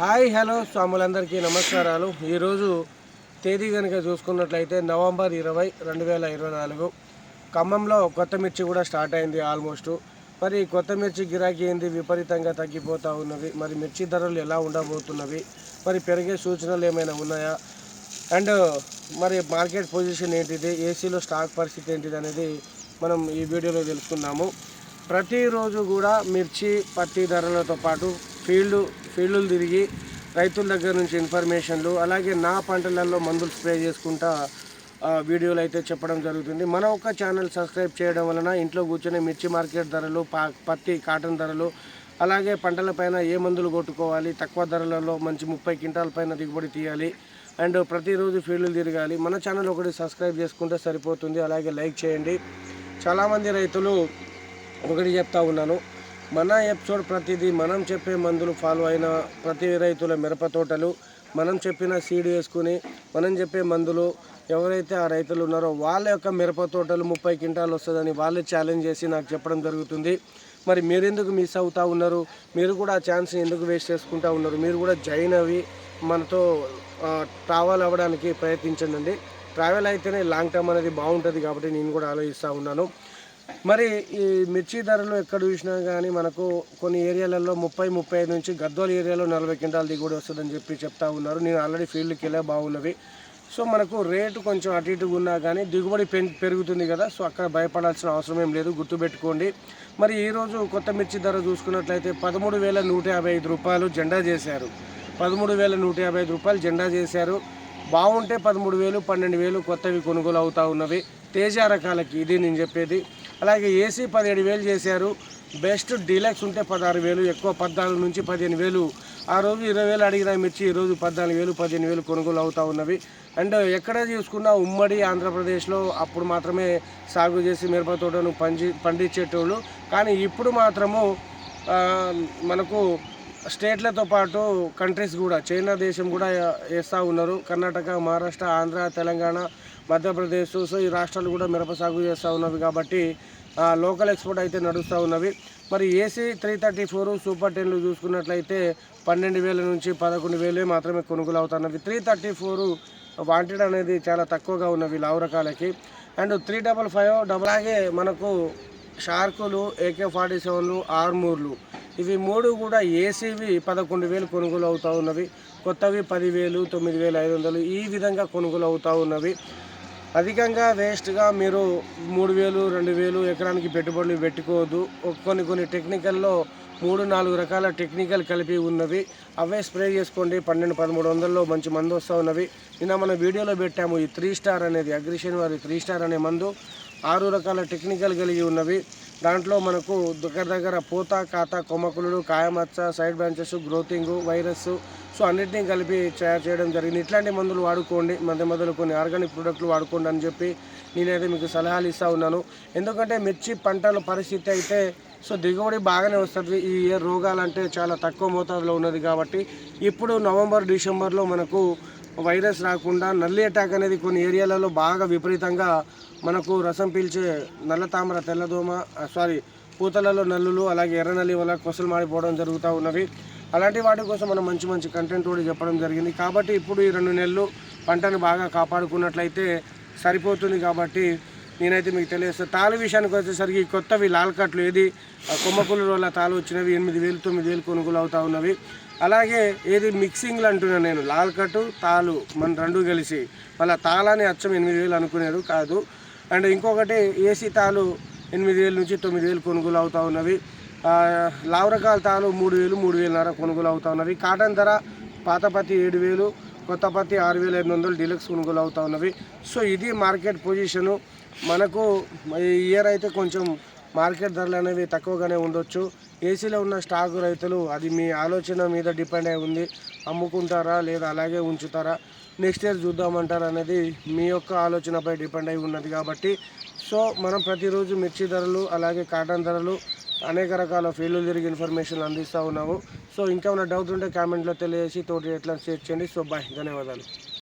Hi hello స్వాములందరికీ నమస్కారాలు. ఈరోజు తేదీ కనుక చూసుకున్నట్లయితే నవంబర్ ఇరవై రెండు వేల ఇరవై నాలుగు. ఖమ్మంలో కొత్త మిర్చి కూడా స్టార్ట్ అయింది ఆల్మోస్ట్. మరి కొత్త మిర్చి గిరాకీ ఏంది? విపరీతంగా తగ్గిపోతూ ఉన్నవి మరి మిర్చి ధరలు ఎలా ఉండబోతున్నవి? మరి పెరిగే సూచనలు ఏమైనా ఉన్నాయా? అండ్ మరి మార్కెట్ పొజిషన్ ఏంటిది? ఏసీలో స్టాక్ పరిస్థితి ఏంటిది అనేది మనం ఈ వీడియోలో తెలుసుకుందాము. ప్రతిరోజు కూడా మిర్చి పత్తి ధరలతో పాటు ఫీల్డ్ ఫీల్డ్లు తిరిగి రైతుల దగ్గర నుంచి ఇన్ఫర్మేషన్లు అలాగే నా పంటలలో మందులు స్ప్రే చేసుకుంటా వీడియోలు అయితే చెప్పడం జరుగుతుంది. మన ఒక ఛానల్ సబ్స్క్రైబ్ చేయడం వలన ఇంట్లో కూర్చొని మిర్చి మార్కెట్ ధరలు పత్తి కాటన్ ధరలు అలాగే పంటలపైన ఏ మందులు కొట్టుకోవాలి తక్కువ ధరలలో మంచి ముప్పై క్వింటాల పైన దిగుబడి తీయాలి అండ్ ప్రతిరోజు ఫీల్డ్లు తిరగాలి. మన ఛానల్ ఒకటి సబ్స్క్రైబ్ చేసుకుంటే సరిపోతుంది. అలాగే లైక్ చేయండి. చాలామంది రైతులు ఒకటి చెప్తా ఉన్నాను. మన ఎపిసోడ్ ప్రతిదీ మనం చెప్పే మందులు ఫాలో అయిన ప్రతి రైతుల మిరప తోటలు మనం చెప్పిన సీడ్ వేసుకుని మనం చెప్పే మందులు ఎవరైతే ఆ రైతులు ఉన్నారో వాళ్ళ యొక్క మిరప తోటలు ముప్పై క్వింటాలు వస్తుందని వాళ్ళే ఛాలెంజ్ చేసి నాకు చెప్పడం జరుగుతుంది. మరి మీరు ఎందుకు మిస్ అవుతూ ఉన్నారు? మీరు కూడా ఆ ఛాన్స్ ఎందుకు వేస్ట్ చేసుకుంటూ ఉన్నారు? మీరు కూడా జాయిన్ అవి మనతో ట్రావెల్ అవ్వడానికి ప్రయత్నించండి. ట్రావెల్ అయితేనే లాంగ్ టర్మ్ అనేది బాగుంటుంది కాబట్టి నేను కూడా ఆలోచిస్తూ ఉన్నాను. మరి ఈ మిర్చి ధరలు ఎక్కడ చూసినా కానీ మనకు కొన్ని ఏరియాలలో ముప్పై ముప్పై ఐదు నుంచి గద్దోల ఏరియాలో నలభై క్వింటాల దిగుబడి వస్తుందని చెప్పి చెప్తా ఉన్నారు. నేను ఆల్రెడీ ఫీల్డ్కి వెళ్ళా బాగున్నవి సో మనకు రేటు కొంచెం అటు ఇటుగా ఉన్నా కానీ దిగుబడి పెరుగుతుంది కదా సో అక్కడ భయపడాల్సిన అవసరం ఏం లేదు గుర్తుపెట్టుకోండి. మరి ఈరోజు కొత్త మిర్చి ధర చూసుకున్నట్లయితే పదమూడు వేల నూట యాభై ఐదు రూపాయలు జెండా చేశారు. పదమూడు వేల నూట యాభై ఐదు రూపాయలు జెండా చేశారు. బాగుంటే పదమూడు వేలు పన్నెండు వేలు కొత్తవి కొనుగోలు అవుతా ఉన్నవి. తేజ రకాలకి ఇది నేను చెప్పేది. అలాగే ఏసీ పదిహేడు వేలు చేశారు. బెస్ట్ డీలక్స్ ఉంటే పదహారు వేలు ఎక్కువ పద్నాలుగు నుంచి పదిహేను వేలు. ఆ రోజు ఇరవై వేలు అడిగిన మిర్చి ఈరోజు పద్నాలుగు వేలు పదిహేను వేలు కొనుగోలు అవుతూ ఉన్నవి. అండ్ ఎక్కడ చూసుకున్నా ఉమ్మడి ఆంధ్రప్రదేశ్లో అప్పుడు మాత్రమే సాగు చేసి మిరప తోటను పంచి పండించేటోళ్ళు. కానీ ఇప్పుడు మాత్రము మనకు స్టేట్లతో పాటు కంట్రీస్ కూడా చైనా దేశం కూడా వేస్తూ ఉన్నారు. కర్ణాటక మహారాష్ట్ర ఆంధ్ర తెలంగాణ మధ్యప్రదేశ్ సో ఈ రాష్ట్రాలు కూడా మిరప సాగు చేస్తూ ఉన్నవి కాబట్టి లోకల్ ఎక్స్పోర్ట్ అయితే నడుస్తూ ఉన్నవి. మరి AC three thirty four super టెన్లు చూసుకున్నట్లయితే పన్నెండు వేల నుంచి పదకొండు వేలే మాత్రమే కొనుగోలు అవుతున్నవి త్రీ థర్టీ ఫోర్ వాంటెడ్ అనేది చాలా తక్కువగా ఉన్నవి లావు రకాలకి. And three double five double అలాగే మనకు షార్కులు ఏకే ఫార్టీ సెవెన్లు ఆర్మూర్లు. ఇవి మూడు కూడా ఏసీవి పదకొండు వేలు కొనుగోలు అవుతూ ఉన్నవి. కొత్తవి పదివేలు తొమ్మిది వేల ఐదు వందలు ఈ విధంగా కొనుగోలు అవుతూ ఉన్నవి. అధికంగా వేస్ట్గా మీరు మూడు వేలు రెండు వేలు ఎకరానికి పెట్టుబడులు పెట్టుకోవద్దు. కొన్ని కొన్ని టెక్నికల్లో మూడు నాలుగు రకాల టెక్నికల్ కలిపి ఉన్నవి. అవే స్ప్రే చేసుకోండి. పన్నెండు పదమూడు వందల్లో మంచి మందు వస్తూ ఉన్నవి. నిన్న మన వీడియోలో పెట్టాము ఈ త్రీ స్టార్ అనేది అగ్రిషన్ వారి త్రీ స్టార్ అనే మందు. ఆరు రకాల టెక్నికల్ కలిగి ఉన్నవి. దాంట్లో మనకు దగ్గర దగ్గర పూత కాత కొమ్మకులుడు కాయమచ్చ side branches growthing virus so అన్నిటినీ కలిపి తయారు చేయడం జరిగింది. ఇట్లాంటి మందులు వాడుకోండి మధ్య మధ్యలో కొన్ని ఆర్గానిక్ ప్రోడక్ట్లు వాడుకోండి అని చెప్పి నేనైతే మీకు సలహాలు ఇస్తూ ఉన్నాను. ఎందుకంటే మిర్చి పంటల పరిస్థితి అయితే సో దిగుబడి బాగానే వస్తుంది. ఈ ఇయర్ రోగాలంటే చాలా తక్కువ మోతాదులో ఉన్నది కాబట్టి ఇప్పుడు నవంబర్ డిసెంబర్లో మనకు వైరస్ రాకుండా నల్లి అటాక్ అనేది కొన్ని ఏరియాలలో బాగా విపరీతంగా మనకు రసం పీల్చే నల్ల తామర తెల్లదోమ సారీ పూతలలో నల్లులు అలాగే ఎర్ర నల్లి వల్ల కొసలు మాడిపోవడం జరుగుతూ ఉన్నవి. అలాంటి వాటి కోసం మనం మంచి మంచి కంటెంట్ కూడా చెప్పడం జరిగింది. కాబట్టి ఇప్పుడు ఈ రెండు నెలలు పంటను బాగా కాపాడుకున్నట్లయితే సరిపోతుంది కాబట్టి నేనైతే మీకు తెలియజేస్తాను తాళి విషయానికి వచ్చేసరికి కొత్తవి లాల్ కట్లు ఏది కొమ్మకూలు రోజుల తాళు వచ్చినవి ఎనిమిది వేలు తొమ్మిది వేలు కొనుగోలు అవుతూ ఉన్నవి. అలాగే ఏది మిక్సింగ్లు అంటున్నాను నేను లాల్ కట్టు తాలు మన రెండు కలిసి మళ్ళీ తాళాన్ని అచ్చం ఎనిమిది వేలు అనుకునేది కాదు. అండ్ ఇంకొకటి ఏసీ తాలు ఎనిమిది వేల నుంచి తొమ్మిది వేలు కొనుగోలు అవుతూ ఉన్నవి. లావరకాల తాలు మూడు వేలు మూడు వేలన్నర కొనుగోలు అవుతా ఉన్నవి. కాటన్ ధర పాత పత్తి ఏడు వేలు కొత్త పత్తి ఆరు వేల ఐదు వందలు డీలక్స్ కొనుగోలు అవుతూ ఉన్నవి. సో ఇది మార్కెట్ పొజిషను. మనకు ఈ ఇయర్ అయితే కొంచెం మార్కెట్ ధరలు అనేవి తక్కువగానే ఉండొచ్చు. ఏసీలో ఉన్న స్టాక్ రైతులు అది మీ ఆలోచన మీద డిపెండ్ అయి ఉంది. అమ్ముకుంటారా లేదా అలాగే ఉంచుతారా? నెక్స్ట్ ఇయర్ చూద్దామంటారా అనేది మీ యొక్క ఆలోచనపై డిపెండ్ అయి ఉన్నది కాబట్టి. సో మనం ప్రతిరోజు మిర్చి ధరలు అలాగే కాటన్ ధరలు అనేక రకాల ఫీల్డ్లు తిరిగి ఇన్ఫర్మేషన్ అందిస్తూ ఉన్నాము. సో ఇంకా ఉన్న డౌట్ ఉంటే కామెంట్లో తెలియజేసి తోటి ఎట్లా షేర్ చేయండి. So bye. ధన్యవాదాలు.